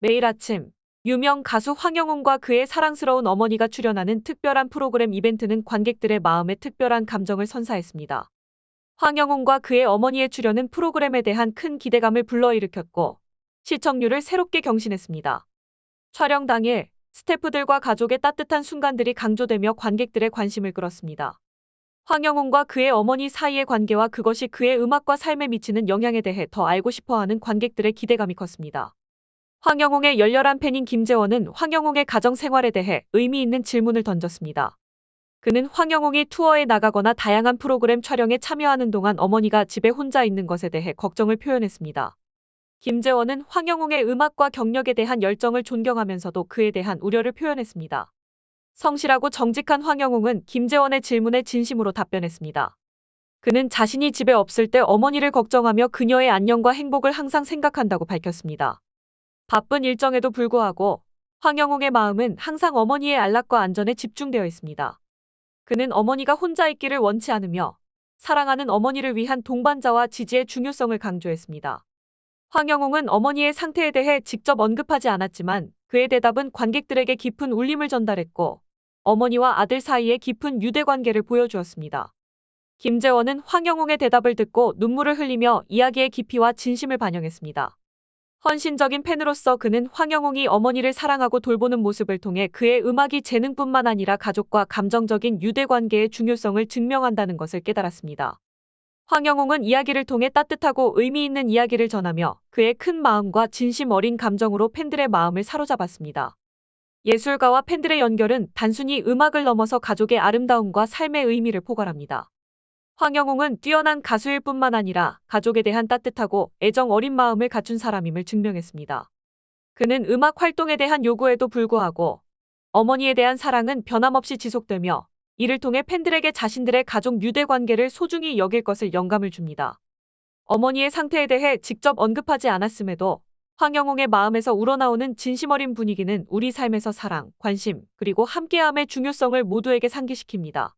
매일 아침 유명 가수 황영웅과 그의 사랑스러운 어머니가 출연하는 특별한 프로그램 이벤트는 관객들의 마음에 특별한 감정을 선사했습니다. 황영웅과 그의 어머니의 출연은 프로그램에 대한 큰 기대감을 불러일으켰고 시청률을 새롭게 경신했습니다. 촬영 당일 스태프들과 가족의 따뜻한 순간들이 강조되며 관객들의 관심을 끌었습니다. 황영웅과 그의 어머니 사이의 관계와 그것이 그의 음악과 삶에 미치는 영향에 대해 더 알고 싶어하는 관객들의 기대감이 컸습니다. 황영웅의 열렬한 팬인 김재원은 황영웅의 가정 생활에 대해 의미 있는 질문을 던졌습니다. 그는 황영웅이 투어에 나가거나 다양한 프로그램 촬영에 참여하는 동안 어머니가 집에 혼자 있는 것에 대해 걱정을 표현했습니다. 김재원은 황영웅의 음악과 경력에 대한 열정을 존경하면서도 그에 대한 우려를 표현했습니다. 성실하고 정직한 황영웅은 김재원의 질문에 진심으로 답변했습니다. 그는 자신이 집에 없을 때 어머니를 걱정하며 그녀의 안녕과 행복을 항상 생각한다고 밝혔습니다. 바쁜 일정에도 불구하고 황영웅의 마음은 항상 어머니의 안락과 안전에 집중되어 있습니다. 그는 어머니가 혼자 있기를 원치 않으며 사랑하는 어머니를 위한 동반자와 지지의 중요성을 강조했습니다. 황영웅은 어머니의 상태에 대해 직접 언급하지 않았지만 그의 대답은 관객들에게 깊은 울림을 전달했고 어머니와 아들 사이의 깊은 유대 관계를 보여주었습니다. 김재원은 황영웅의 대답을 듣고 눈물을 흘리며 이야기의 깊이와 진심을 반영했습니다. 헌신적인 팬으로서 그는 황영웅이 어머니를 사랑하고 돌보는 모습을 통해 그의 음악이 재능뿐만 아니라 가족과 감정적인 유대 관계의 중요성을 증명한다는 것을 깨달았습니다. 황영웅은 이야기를 통해 따뜻하고 의미 있는 이야기를 전하며 그의 큰 마음과 진심 어린 감정으로 팬들의 마음을 사로잡았습니다. 예술가와 팬들의 연결은 단순히 음악을 넘어서 가족의 아름다움과 삶의 의미를 포괄합니다. 황영웅은 뛰어난 가수일 뿐만 아니라 가족에 대한 따뜻하고 애정 어린 마음을 갖춘 사람임을 증명했습니다. 그는 음악 활동에 대한 요구에도 불구하고 어머니에 대한 사랑은 변함없이 지속되며 이를 통해 팬들에게 자신들의 가족 유대 관계를 소중히 여길 것을 영감을 줍니다. 어머니의 상태에 대해 직접 언급하지 않았음에도 황영웅의 마음에서 우러나오는 진심 어린 분위기는 우리 삶에서 사랑, 관심, 그리고 함께함의 중요성을 모두에게 상기시킵니다.